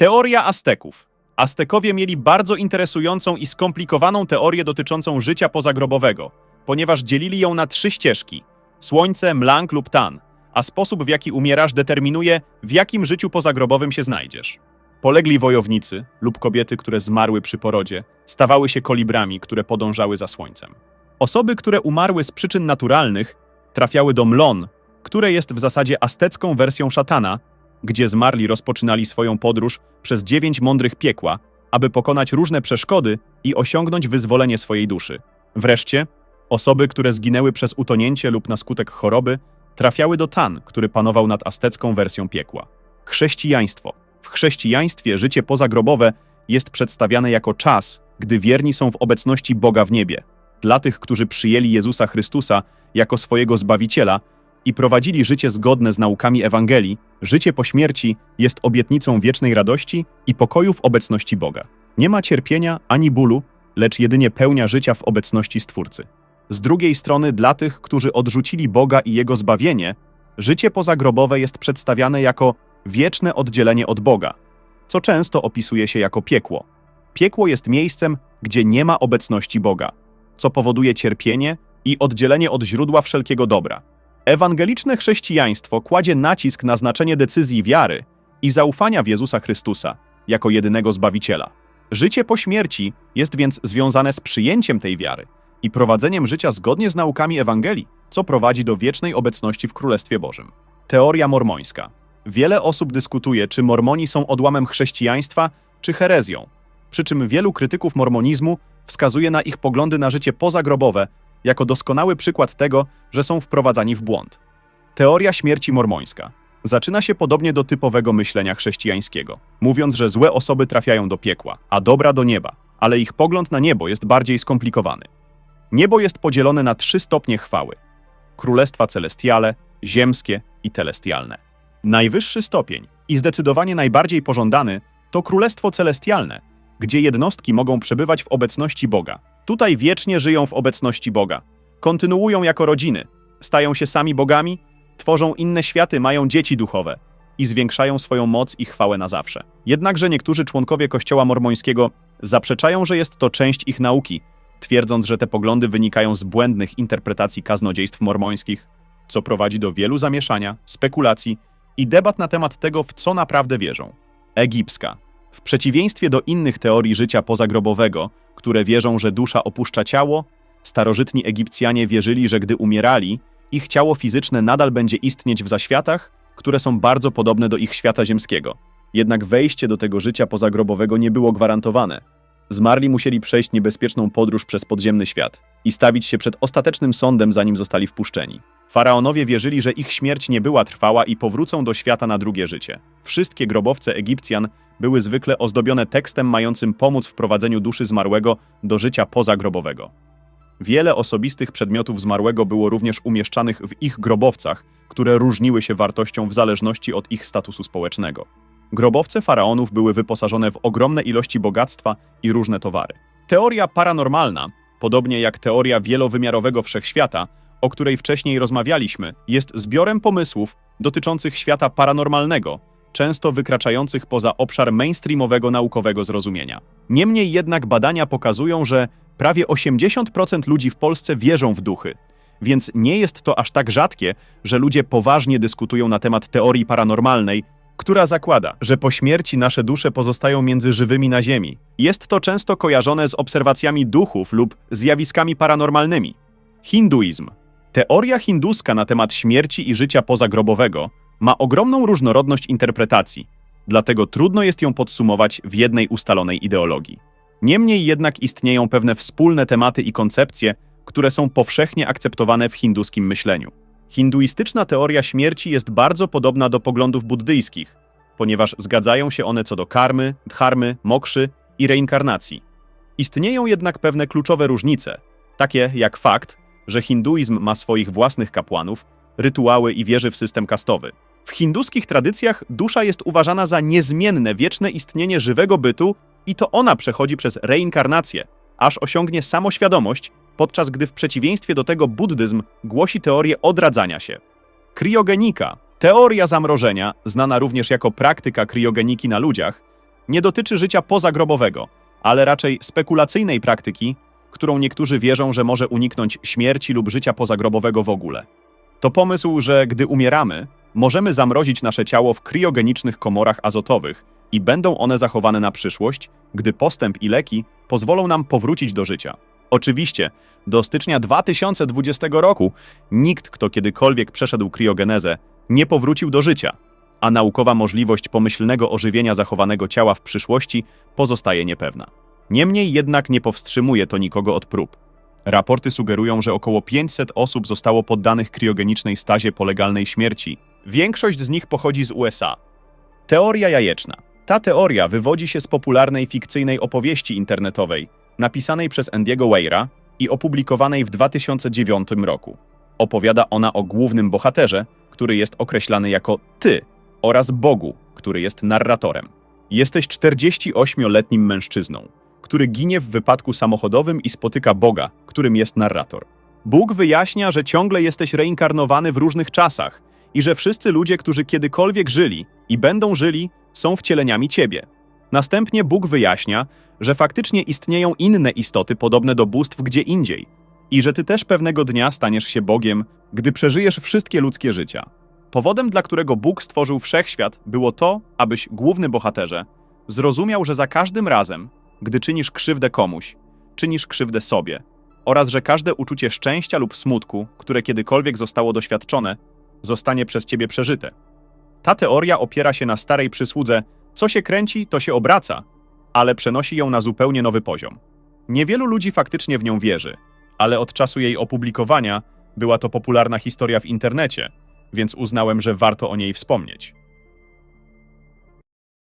Teoria Azteków. Aztekowie mieli bardzo interesującą i skomplikowaną teorię dotyczącą życia pozagrobowego, ponieważ dzielili ją na trzy ścieżki: słońce, mlang lub tan, a sposób w jaki umierasz determinuje, w jakim życiu pozagrobowym się znajdziesz. Polegli wojownicy lub kobiety, które zmarły przy porodzie, stawały się kolibrami, które podążały za słońcem. Osoby, które umarły z przyczyn naturalnych, trafiały do mlon, które jest w zasadzie aztecką wersją szatana, gdzie zmarli rozpoczynali swoją podróż przez dziewięć mądrych piekła, aby pokonać różne przeszkody i osiągnąć wyzwolenie swojej duszy. Wreszcie, osoby, które zginęły przez utonięcie lub na skutek choroby, trafiały do Tan, który panował nad aztecką wersją piekła. Chrześcijaństwo. W chrześcijaństwie życie pozagrobowe jest przedstawiane jako czas, gdy wierni są w obecności Boga w niebie. Dla tych, którzy przyjęli Jezusa Chrystusa jako swojego Zbawiciela i prowadzili życie zgodne z naukami Ewangelii, życie po śmierci jest obietnicą wiecznej radości i pokoju w obecności Boga. Nie ma cierpienia ani bólu, lecz jedynie pełnia życia w obecności Stwórcy. Z drugiej strony, dla tych, którzy odrzucili Boga i Jego zbawienie, życie pozagrobowe jest przedstawiane jako wieczne oddzielenie od Boga, co często opisuje się jako piekło. Piekło jest miejscem, gdzie nie ma obecności Boga, co powoduje cierpienie i oddzielenie od źródła wszelkiego dobra. Ewangeliczne chrześcijaństwo kładzie nacisk na znaczenie decyzji wiary i zaufania w Jezusa Chrystusa jako jedynego Zbawiciela. Życie po śmierci jest więc związane z przyjęciem tej wiary i prowadzeniem życia zgodnie z naukami Ewangelii, co prowadzi do wiecznej obecności w Królestwie Bożym. Teoria mormońska. Wiele osób dyskutuje, czy mormoni są odłamem chrześcijaństwa, czy herezją, przy czym wielu krytyków mormonizmu wskazuje na ich poglądy na życie pozagrobowe jako doskonały przykład tego, że są wprowadzani w błąd. Teoria śmierci mormońska zaczyna się podobnie do typowego myślenia chrześcijańskiego, mówiąc, że złe osoby trafiają do piekła, a dobra do nieba, ale ich pogląd na niebo jest bardziej skomplikowany. Niebo jest podzielone na trzy stopnie chwały: królestwa celestiale, ziemskie i telestialne. Najwyższy stopień i zdecydowanie najbardziej pożądany to królestwo celestialne, gdzie jednostki mogą przebywać w obecności Boga. Tutaj wiecznie żyją w obecności Boga. Kontynuują jako rodziny, stają się sami bogami, tworzą inne światy, mają dzieci duchowe i zwiększają swoją moc i chwałę na zawsze. Jednakże niektórzy członkowie Kościoła Mormońskiego zaprzeczają, że jest to część ich nauki, twierdząc, że te poglądy wynikają z błędnych interpretacji kaznodziejstw mormońskich, co prowadzi do wielu zamieszania, spekulacji i debat na temat tego, w co naprawdę wierzą. Egipska. W przeciwieństwie do innych teorii życia pozagrobowego, które wierzą, że dusza opuszcza ciało, starożytni Egipcjanie wierzyli, że gdy umierali, ich ciało fizyczne nadal będzie istnieć w zaświatach, które są bardzo podobne do ich świata ziemskiego. Jednak wejście do tego życia pozagrobowego nie było gwarantowane. Zmarli musieli przejść niebezpieczną podróż przez podziemny świat i stawić się przed ostatecznym sądem, zanim zostali wpuszczeni. Faraonowie wierzyli, że ich śmierć nie była trwała i powrócą do świata na drugie życie. Wszystkie grobowce Egipcjan były zwykle ozdobione tekstem mającym pomóc w prowadzeniu duszy zmarłego do życia pozagrobowego. Wiele osobistych przedmiotów zmarłego było również umieszczanych w ich grobowcach, które różniły się wartością w zależności od ich statusu społecznego. Grobowce faraonów były wyposażone w ogromne ilości bogactwa i różne towary. Teoria paranormalna, podobnie jak teoria wielowymiarowego wszechświata, o której wcześniej rozmawialiśmy, jest zbiorem pomysłów dotyczących świata paranormalnego, często wykraczających poza obszar mainstreamowego naukowego zrozumienia. Niemniej jednak badania pokazują, że prawie 80% ludzi w Polsce wierzą w duchy, więc nie jest to aż tak rzadkie, że ludzie poważnie dyskutują na temat teorii paranormalnej, która zakłada, że po śmierci nasze dusze pozostają między żywymi na Ziemi. Jest to często kojarzone z obserwacjami duchów lub zjawiskami paranormalnymi. Hinduizm. Teoria hinduska na temat śmierci i życia pozagrobowego ma ogromną różnorodność interpretacji, dlatego trudno jest ją podsumować w jednej ustalonej ideologii. Niemniej jednak istnieją pewne wspólne tematy i koncepcje, które są powszechnie akceptowane w hinduskim myśleniu. Hinduistyczna teoria śmierci jest bardzo podobna do poglądów buddyjskich, ponieważ zgadzają się one co do karmy, dharmy, mokszy i reinkarnacji. Istnieją jednak pewne kluczowe różnice, takie jak fakt, że hinduizm ma swoich własnych kapłanów, rytuały i wierzy w system kastowy. W hinduskich tradycjach dusza jest uważana za niezmienne, wieczne istnienie żywego bytu i to ona przechodzi przez reinkarnację, aż osiągnie samoświadomość, podczas gdy w przeciwieństwie do tego buddyzm głosi teorię odradzania się. Kriogenika, teoria zamrożenia, znana również jako praktyka kriogeniki na ludziach, nie dotyczy życia pozagrobowego, ale raczej spekulacyjnej praktyki, którą niektórzy wierzą, że może uniknąć śmierci lub życia pozagrobowego w ogóle. To pomysł, że gdy umieramy, możemy zamrozić nasze ciało w kriogenicznych komorach azotowych i będą one zachowane na przyszłość, gdy postęp i leki pozwolą nam powrócić do życia. Oczywiście, do stycznia 2020 roku nikt, kto kiedykolwiek przeszedł kriogenezę, nie powrócił do życia, a naukowa możliwość pomyślnego ożywienia zachowanego ciała w przyszłości pozostaje niepewna. Niemniej jednak nie powstrzymuje to nikogo od prób. Raporty sugerują, że około 500 osób zostało poddanych kriogenicznej stazie po legalnej śmierci. Większość z nich pochodzi z USA. Teoria jajeczna. Ta teoria wywodzi się z popularnej fikcyjnej opowieści internetowej, napisanej przez Andiego Weira i opublikowanej w 2009 roku. Opowiada ona o głównym bohaterze, który jest określany jako ty, oraz Bogu, który jest narratorem. Jesteś 48-letnim mężczyzną, który ginie w wypadku samochodowym i spotyka Boga, którym jest narrator. Bóg wyjaśnia, że ciągle jesteś reinkarnowany w różnych czasach i że wszyscy ludzie, którzy kiedykolwiek żyli i będą żyli, są wcieleniami ciebie. Następnie Bóg wyjaśnia, że faktycznie istnieją inne istoty podobne do bóstw gdzie indziej i że ty też pewnego dnia staniesz się Bogiem, gdy przeżyjesz wszystkie ludzkie życia. Powodem, dla którego Bóg stworzył wszechświat, było to, abyś, główny bohaterze, zrozumiał, że za każdym razem, gdy czynisz krzywdę komuś, czynisz krzywdę sobie, oraz że każde uczucie szczęścia lub smutku, które kiedykolwiek zostało doświadczone, zostanie przez ciebie przeżyte. Ta teoria opiera się na starej przysłudze co się kręci, to się obraca, ale przenosi ją na zupełnie nowy poziom. Niewielu ludzi faktycznie w nią wierzy, ale od czasu jej opublikowania była to popularna historia w internecie, więc uznałem, że warto o niej wspomnieć.